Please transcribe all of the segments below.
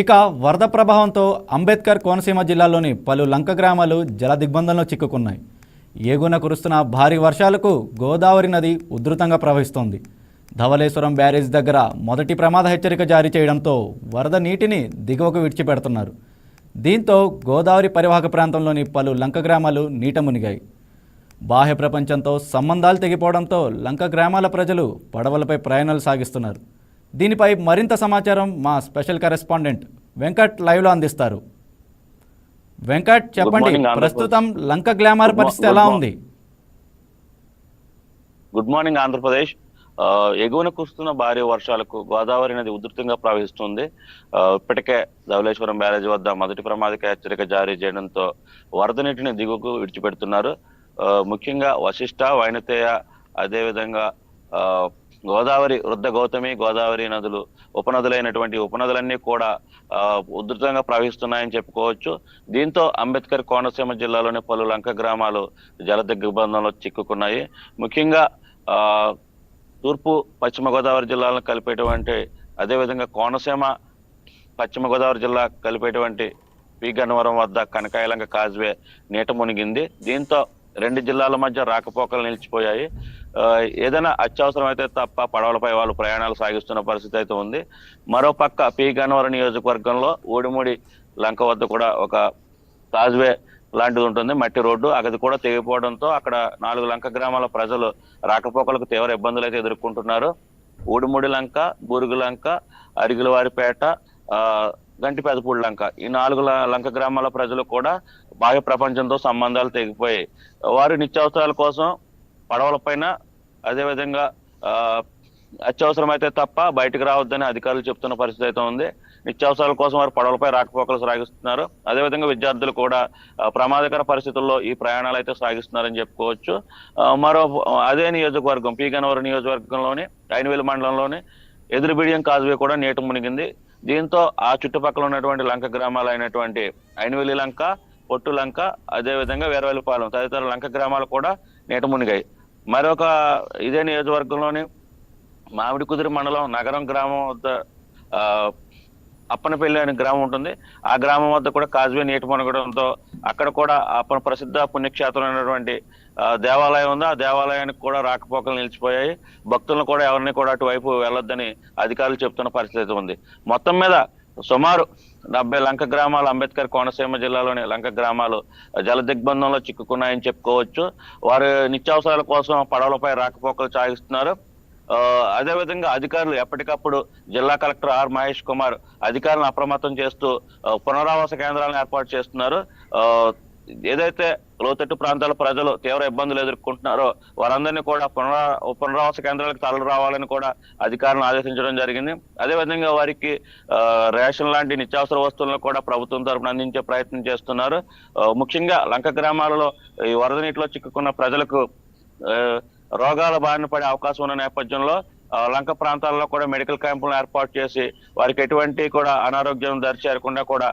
ఇక వరద ప్రభావంతో అంబేద్కర్ కోనసీమ జిల్లాలోని పలు లంక గ్రామాలు జల దిగ్బంధంలో చిక్కుకున్నాయి. ఏగున కురుస్తున్న భారీ వర్షాలకు గోదావరి నది ఉధృతంగా ప్రవహిస్తోంది. ధవళేశ్వరం బ్యారేజ్ దగ్గర మొదటి ప్రమాద హెచ్చరిక జారీ చేయడంతో వరద నీటిని దిగువకు విడిచిపెడుతున్నారు. దీంతో గోదావరి పరివాహక ప్రాంతంలోని పలు లంక గ్రామాలు నీట మునిగాయి. బాహ్య ప్రపంచంతో సంబంధాలు తెగిపోవడంతో లంక గ్రామాల ప్రజలు పడవలపై ప్రయాణాలు సాగిస్తున్నారు. దీనిపై మరింత సమాచారం మా స్పెషల్ కరెస్పాండెంట్ వెంకట్ లైవ్లో అందిస్తారు. వెంకట్ చెప్పండి. ప్రస్తుతం లంక గ్లామర్ పరిస్థితి ఎలా ఉంది? Good morning Andhra Pradesh. ఎగువన కురుస్తున్న భారీ వర్షాలకు గోదావరి నది ఉధృతంగా ప్రవహిస్తుంది. ఇప్పటికే ధవళేశ్వరం బ్యారేజ్ వద్ద మొదటి ప్రమాదక హెచ్చరిక జారీ చేయడంతో వరద నీటిని దిగువకు విడిచిపెడుతున్నారు. ముఖ్యంగా వశిష్ట వైనతేయ అదేవిధంగా గోదావరి వృద్ధ గౌతమి గోదావరి నదులు ఉపనదులైనటువంటి ఉపనదులన్నీ కూడా ఉధృతంగా ప్రవహిస్తున్నాయని చెప్పుకోవచ్చు. దీంతో అంబేద్కర్ కోనసీమ జిల్లాలోని పలు లంక గ్రామాలు జల దిగ్బంధంలో చిక్కుకున్నాయి. ముఖ్యంగా తూర్పు పశ్చిమ గోదావరి జిల్లాలను కలిపేటువంటి అదేవిధంగా కోనసీమ పశ్చిమ గోదావరి జిల్లా కలిపేటువంటి పి గన్నవరం వద్ద కనకాయలంక కాజ్వే నీట మునిగింది. దీంతో రెండు జిల్లాల మధ్య రాకపోకలు నిలిచిపోయాయి. ఏదైనా అత్యవసరం అయితే తప్ప పడవలపై వాళ్ళు ప్రయాణాలు సాగిస్తున్న పరిస్థితి అయితే ఉంది. మరో పక్క పి గన్నవరం నియోజకవర్గంలో ఊడిముడి లంక వద్ద కూడా ఒక కాజ్వే లాంటిది ఉంటుంది. మట్టి రోడ్డు అది కూడా తెగిపోవడంతో అక్కడ నాలుగు లంక గ్రామాల ప్రజలు రాకపోకలకు తీవ్ర ఇబ్బందులు అయితే ఎదుర్కొంటున్నారు. ఊడిముడి లంక బూరుగు లంక అరిగిలవారిపేట గంటిపెదపూడి లంక. ఈ నాలుగు ల- లంక గ్రామాల ప్రజలు కూడా బాహ్య ప్రపంచంతో సంబంధాలు తెగిపోయాయి. వారు నిత్యావసరాల కోసం పడవల పైన అదేవిధంగా ఆ అత్యవసరమైతే తప్ప బయటకు రావద్దని అధికారులు చెప్తున్న పరిస్థితి అయితే ఉంది. నిత్యావసరాల కోసం వారు పడవలపై రాకపోకలు సాగిస్తున్నారు. అదేవిధంగా విద్యార్థులు కూడా ప్రమాదకర పరిస్థితుల్లో ఈ ప్రయాణాలు అయితే సాగిస్తున్నారని చెప్పుకోవచ్చు. మరో అదే నియోజకవర్గం పీగనవరం నియోజకవర్గంలోని ఐనవేలు మండలంలోని ఎదురుబిడియం కాజువే కూడా నీట మునిగింది. దీంతో ఆ చుట్టుపక్కల ఉన్నటువంటి లంక గ్రామాలు అయినటువంటి ఐనవేలి లంక పొట్టు లంక అదేవిధంగా వేరవల్లిపాలెం తదితర లంక గ్రామాలు కూడా నీట మునిగాయి. మరొక ఇదే నియోజకవర్గంలోని మామిడి కుదిరి మండలం నగరం గ్రామం వద్ద అప్పనపల్లి అనే గ్రామం ఉంటుంది. ఆ గ్రామం వద్ద కూడా కాజ్వే నీటి మునగడంతో అక్కడ కూడా అప్పన ప్రసిద్ధ పుణ్యక్షేత్రం అయినటువంటి దేవాలయం ఉంది. ఆ దేవాలయానికి కూడా రాకపోకలు నిలిచిపోయాయి. భక్తులను కూడా ఎవరిని కూడా అటువైపు వెళ్ళొద్దని అధికారులు చెప్తున్న పరిస్థితి అయితే ఉంది. మొత్తం మీద సుమారు డెబ్బై లంక గ్రామాలు అంబేద్కర్ కోనసీమ జిల్లాలోని లంక గ్రామాలు జల దిగ్బంధంలో చిక్కుకున్నాయని చెప్పుకోవచ్చు. వారు నిత్యావసరాల కోసం పడవలపై రాకపోకలు సాగిస్తున్నారు. అదే అదేవిధంగా అధికారులు ఎప్పటికప్పుడు జిల్లా కలెక్టర్ ఆర్ మహేష్ కుమార్ అధికారులను అప్రమత్తం చేస్తూ పునరావాస కేంద్రాలను ఏర్పాటు చేస్తున్నారు. ఏదైతే లోతట్టు ప్రాంతాల ప్రజలు తీవ్ర ఇబ్బందులు ఎదుర్కొంటున్నారో వారందరినీ కూడా పునరా పునరావాస కేంద్రాలకు తరలి రావాలని కూడా అధికారులను ఆదేశించడం జరిగింది. అదేవిధంగా వారికి రేషన్ లాంటి నిత్యావసర వస్తువులను కూడా ప్రభుత్వం తరఫున అందించే ప్రయత్నం చేస్తున్నారు. ముఖ్యంగా లంక గ్రామాలలో ఈ వరద నీటిలో చిక్కుకున్న ప్రజలకు రోగాల బారిన పడే అవకాశం ఉన్న నేపథ్యంలో లంక ప్రాంతాల్లో కూడా మెడికల్ క్యాంపులను ఏర్పాటు చేసి వారికి ఎటువంటి కూడా అనారోగ్యం దరిచేరకుండా కూడా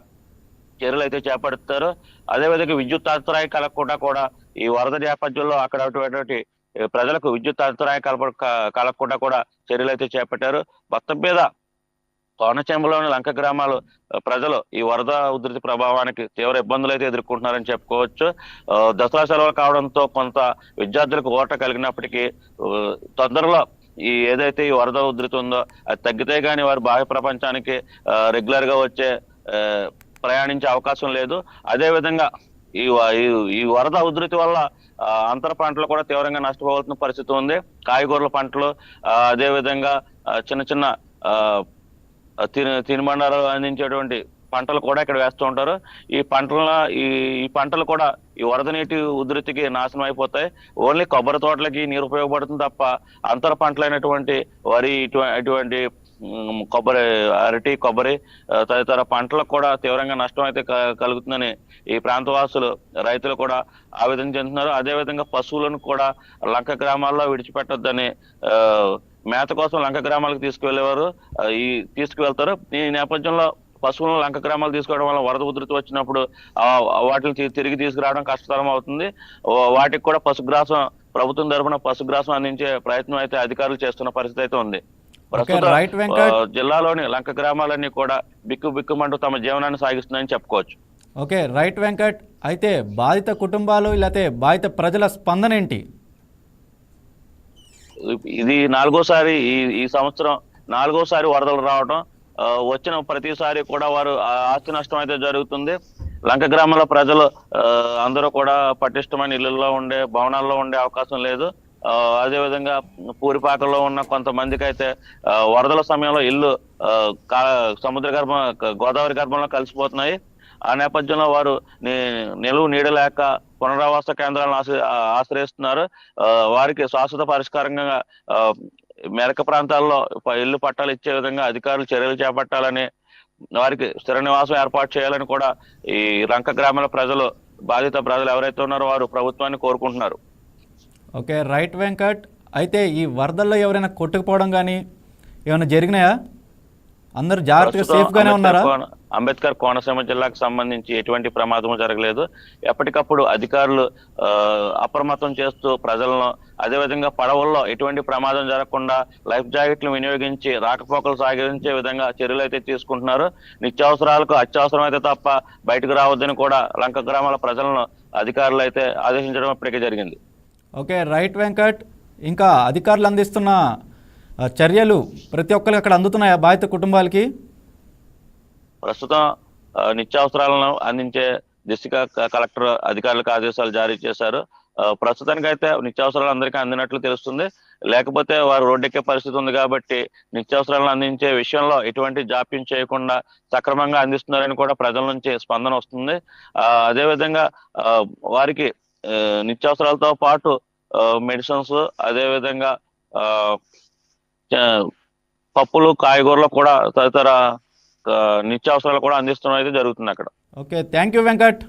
చర్యలు అయితే చేపడతారు. అదేవిధంగా విద్యుత్ అంతరాయం కలగకుండా కూడా ఈ వరద నేపథ్యంలో అక్కడ ప్రజలకు విద్యుత్ అంతరాయం కలప కలగకుండా కూడా చర్యలు అయితే చేపట్టారు. మొత్తం మీద కోనసీమలోని లంక గ్రామాలు ప్రజలు ఈ వరద ఉధృతి ప్రభావానికి తీవ్ర ఇబ్బందులు అయితే ఎదుర్కొంటున్నారని చెప్పుకోవచ్చు. దసరా సెలవులు కావడంతో కొంత విద్యార్థులకు ఓట కలిగినప్పటికీ తొందరలో ఈ ఏదైతే ఈ వరద ఉధృతి ఉందో అది తగ్గితే కానీ వారు బాహ్య ప్రపంచానికి రెగ్యులర్గా వచ్చే ప్రయాణించే అవకాశం లేదు. అదేవిధంగా ఈ వ- ఈ- ఈ వరద ఉధృతి వల్ల అంతర పంటలు కూడా తీవ్రంగా నష్టపోవాల్సిన పరిస్థితి ఉంది. కాయగూరల పంటలు ఆ, ఆ, చిన్న చిన్న ఆ, తిని తినుబండారు అందించేటువంటి పంటలు కూడా ఇక్కడ వేస్తూ ఉంటారు. ఈ పంటల ఈ ఈ పంటలు కూడా ఈ వరద నీటి ఉధృతికి నాశనం అయిపోతాయి. ఓన్లీ కొబ్బరి తోటలకి నీరు ఉపయోగపడుతుంది తప్ప అంతర పంటలైనటువంటి వరి ఇటువంటి కొబ్బరి అరటి కొబ్బరి తదితర పంటలకు కూడా తీవ్రంగా నష్టం అయితే కలుగుతుందని ఈ ప్రాంతవాసులు రైతులు కూడా ఆవేదన చెందుతున్నారు. అదే విధంగా పశువులను కూడా లంక గ్రామాల్లో విడిచిపెట్టొద్దని ఆ, మేత కోసం లంక గ్రామాలకు తీసుకువెళ్ళేవారు ఈ తీసుకువెళ్తారు. ఈ నేపథ్యంలో పశువులను లంక గ్రామాలు తీసుకోవడం వల్ల వరద ఉధృతి వచ్చినప్పుడు వాటిని తిరిగి తీసుకురావడం కష్టతరం అవుతుంది. వాటికి కూడా పశుగ్రాసం ప్రభుత్వం తరపున పశుగ్రాసం అందించే ప్రయత్నం అయితే అధికారులు చేస్తున్న పరిస్థితి అయితే ఉంది. ప్రస్తుతం రైట్ వెంకట్. ఆ, జిల్లాలోని లంక గ్రామాలన్నీ కూడా బిక్కు బిక్కుమంటూ తమ జీవనాన్ని సాగిస్తున్నాయని చెప్పుకోవచ్చు. Okay right Venkat. అయితే బాధిత కుటుంబాలు లేకపోతే బాధిత ప్రజల స్పందన ఏంటి? ఇది నాలుగోసారి ఈ ఈ సంవత్సరం నాలుగోసారి వరదలు రావడం వచ్చిన ప్రతిసారి కూడా వారు ఆస్తి నష్టం అయితే జరుగుతుంది. లంక గ్రామాల ప్రజలు అందరూ కూడా పటిష్టమైన ఇళ్ళలో ఉండే భవనాల్లో ఉండే అవకాశం లేదు. అదేవిధంగా పూరిపాకలో ఉన్న కొంతమందికి అయితే వరదల సమయంలో ఇల్లు సముద్ర గర్భ గోదావరి గర్భంలో కలిసిపోతున్నాయి. ఆ నేపథ్యంలో వారు నిలువు నీడలేక పునరావాస కేంద్రాలను ఆశ్రయిస్తున్నారు. వారికి శాశ్వత పరిష్కారంగా ఆ, మెరక ప్రాంతాల్లో ఇల్లు పట్టాలు ఇచ్చే విధంగా అధికారులు చర్యలు చేపట్టాలని వారికి స్థిర నివాసం ఏర్పాటు చేయాలని కూడా ఈ రంక గ్రామాల ప్రజలు బాధిత ప్రజలు ఎవరైతే ఉన్నారో వారు ప్రభుత్వాన్ని కోరుకుంటున్నారు. Okay right Venkat. అయితే ఈ వరదల్లో ఎవరైనా కొట్టుకుపోవడం కానీ ఏమైనా జరిగినాయా? అందరూ జాగ్రత్తగా సేఫ్గానే ఉన్నారా? అంబేద్కర్ కోనసీమ జిల్లాకు సంబంధించి ఎటువంటి ప్రమాదము జరగలేదు. ఎప్పటికప్పుడు అధికారులు అప్రమత్తం చేస్తూ ప్రజలను అదేవిధంగా పడవల్లో ఎటువంటి ప్రమాదం జరగకుండా లైఫ్ జాకెట్లు వినియోగించి రాకపోకలు సాగించే విధంగా చర్యలు అయితే తీసుకుంటున్నారు. నిత్యావసరాలకు అత్యవసరం అయితే తప్ప బయటకు రావద్దని కూడా లంక గ్రామాల ప్రజలను అధికారులు అయితే ఆదేశించడం ఇప్పటికే జరిగింది. Okay right Venkat. ఇంకా అధికారులు అందిస్తున్న చర్యలు ప్రతి ఒక్కరికి అక్కడ అందుతున్నాయా బాధిత కుటుంబాలకి? ప్రస్తుతం నిత్యావసరాలను అందించే దిశగా కలెక్టర్ అధికారులకు ఆదేశాలు జారీ చేశారు. ప్రస్తుతానికి ప్రస్తుతానికైతే నిత్యావసరాలు అందరికీ అందినట్లు తెలుస్తుంది. లేకపోతే వారు రోడ్డెక్కే పరిస్థితి ఉంది కాబట్టి నిత్యావసరాలను అందించే విషయంలో ఎటువంటి జాప్యం చేయకుండా సక్రమంగా అందిస్తున్నారని కూడా ప్రజల నుంచి స్పందన వస్తుంది. అదేవిధంగా వారికి నిత్యావసరాలతో పాటు మెడిసిన్స్ అదేవిధంగా ఆ, పప్పులు కాయగూరలు కూడా తదితర నిత్యావసరాలు కూడా అందిస్తున్నది జరుగుతుంది అక్కడ. Okay thank you Venkat.